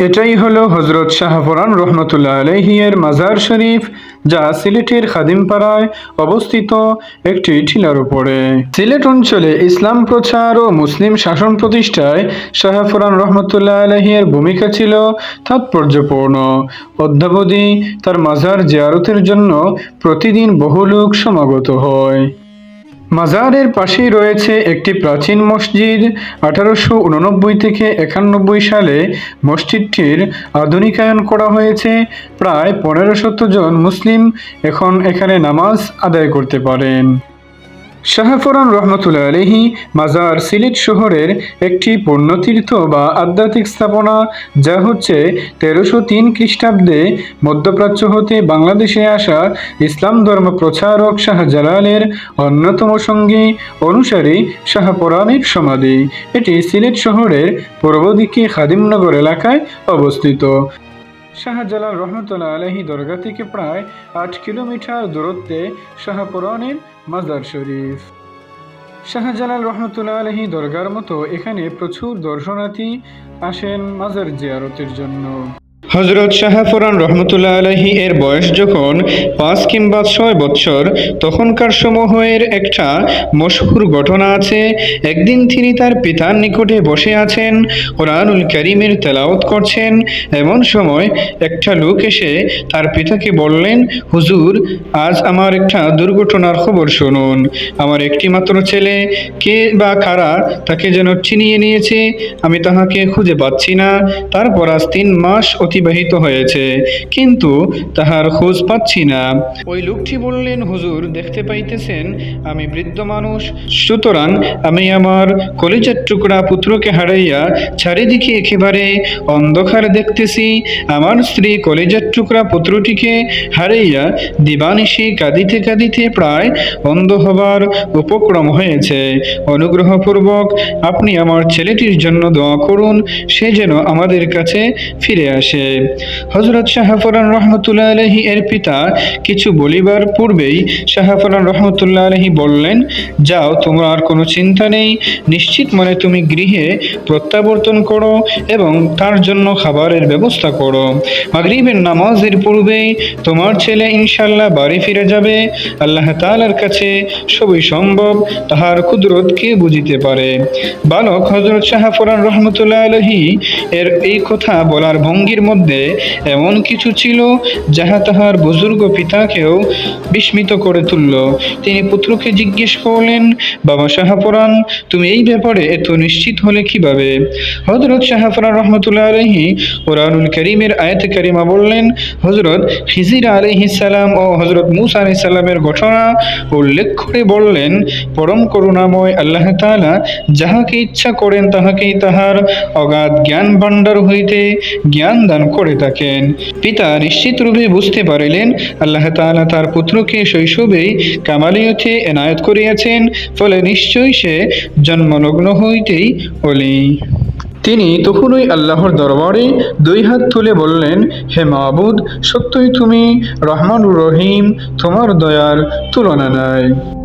এটাই হলো হজরত শাহপুরান রহমতুল্লাহ আলহিয়ের মাজার শরীফ, যা সিলেটের খাদিমপাড়ায় অবস্থিত একটি টিলার উপরে। সিলেট অঞ্চলে ইসলাম প্রচার ও মুসলিম শাসন প্রতিষ্ঠায় শাহপুরান রহমতুল্লাহ আলহিয়ের ভূমিকা ছিল তাৎপর্যপূর্ণ। অদ্যাবধি তার মাজার জিয়ারতের জন্য প্রতিদিন বহু লোক সমাগত হয়। মাজারের পাশেই রয়েছে একটি প্রাচীন মসজিদ। আঠারোশো উননব্বই থেকে একানব্বই সালে মসজিদটির আধুনিকায়ন করা হয়েছে। প্রায় পনেরো শত জন মুসলিম এখন এখানে নামাজ আদায় করতে পারেন। শাহফরান রহমতুল্লাহ আলহি মাজার সিলেট শহরের একটি পূর্ণতীর্থ বা আধ্যাত্মিক স্থাপনা, যা হচ্ছে তেরোশো তিন খ্রিস্টাব্দে মধ্যপ্রাচ্য হতে বাংলাদেশে আসা ইসলাম ধর্ম প্রচারক শাহজালালের অন্যতম সঙ্গী অনুসারী শাহপরানের সমাধি। এটি সিলেট শহরের পূর্ব দিকে খাদিমনগর এলাকায় অবস্থিত। শাহজালাল রহমতুল্লাহ আলহী দরগা থেকে প্রায় আট কিলোমিটার দূরত্বে শাহপুরানের মাজার শরীফ। শাহজালাল রহমতুল্লাহ আলহী দরগার মতো এখানে প্রচুর দর্শনার্থী আসেন মাজার জিয়ারতের জন্য। হজরত শাহফরান রহমতুল্লাহ আলহী এর বয়স যখন পাঁচ কিংবা ছয় বৎসর, তখনকার সমূহের একটা মশহুর ঘটনা আছে। একদিন তিনি তার পিতার নিকটে বসে আছেন, কোরআনুল করিমের তেলাওত করছেন। এমন সময় একটা লোক এসে তার পিতাকে বললেন, হুজুর, আজ আমার একটা দুর্ঘটনার খবর শুনুন। আমার একটি মাত্র ছেলে, কে বা কারা তাকে যেন চিনিয়ে নিয়েছে, আমি তাহাকে খুঁজে পাচ্ছি না। তারপর আজ তিন মাস অতিবাহিত হয়েছে কিন্তু তাহার খোঁজ পাচ্ছি না। ওই লোকটি বললেন হুজুর দেখতে পাইতেছেন আমি বৃদ্ধ মানুষ। সুতরাং আমি আমার কলিজার টুকরা পুত্রকে হারাইয়া চারিদিকে একেবারে অন্ধকার দেখতেছি। আমার স্ত্রী কলিজার টুকরা পুত্রটিকে হারাইয়া দিবানিশি কাঁদিতে কাঁদিতে প্রায় অন্ধ হবার উপক্রম হয়েছে। অনুগ্রহপূর্বক আপনি আমার ছেলেটির জন্য দোয়া করুন সে যেন আমাদের কাছে ফিরে আসে। হজরত শাহফরান রহমতুল্লাহ আলহী এর পিতা কিছু বলিবার পূর্বেই শাহফরান রহমতুল্লাহ আলহী বললেন, যাও, তোমার কোনো চিন্তা নেই। নিশ্চিত মনে তুমি গৃহে প্রত্যাবর্তন করো এবং তার জন্য খাবারের ব্যবস্থা করো। মাগরিবের নামাজের পূর্বেই তোমার ছেলে ইনশাল্লাহ বাড়ি ফিরে যাবে। আল্লাহ তালার কাছে সবই সম্ভব, তাহার কুদরত কে বুঝিতে পারে? বালক হজরত শাহফরান রহমতুল্লাহ আলহী এর এই কথা বলার ভঙ্গির মধ্যে এমন কিছু ছিল যাহা তাহার বুজুর্গ পিতাকেও বিস্মিত করে তুলল। তিনি পুত্রকে জিজ্ঞেস করলেন, বাবা শাহপুরান তুমি এই ব্যাপারে এত নিশ্চিত হলে কীভাবে? হজরত শাহপুরান রহমতুল্লাহ আলহি কোরআনুল করিমের আয়াত করিমা বললেন হজরত খিজির আলহিসাল্লাম ও হজরত মুসা আলাইসাল্লামের ঘটনা উল্লেখ করে বললেন, পরম করুণাময় আল্লাহ তাআলা যাহাকে ইচ্ছা করেন তাহাকেই তাহার অগাধ জ্ঞান ভাণ্ডার হইতে জ্ঞান দান করে থাকেন। পিতা নিশ্চিত রূপে বুঝতে পারিলেন, আল্লাহ তাআলা তার পুত্রকে শৈশবেই কামালিয়তে এনায়ত করিয়াছেন, ফলে নিশ্চয়ই সে জন্মলগ্ন হইতেই অলি তিনি তখনই আল্লাহর দরবারে দুই হাত তুলে বললেন, হে মাহবুদ সত্যই তুমি রহমানুর রহিম, তোমার দয়ার তুলনা নাই।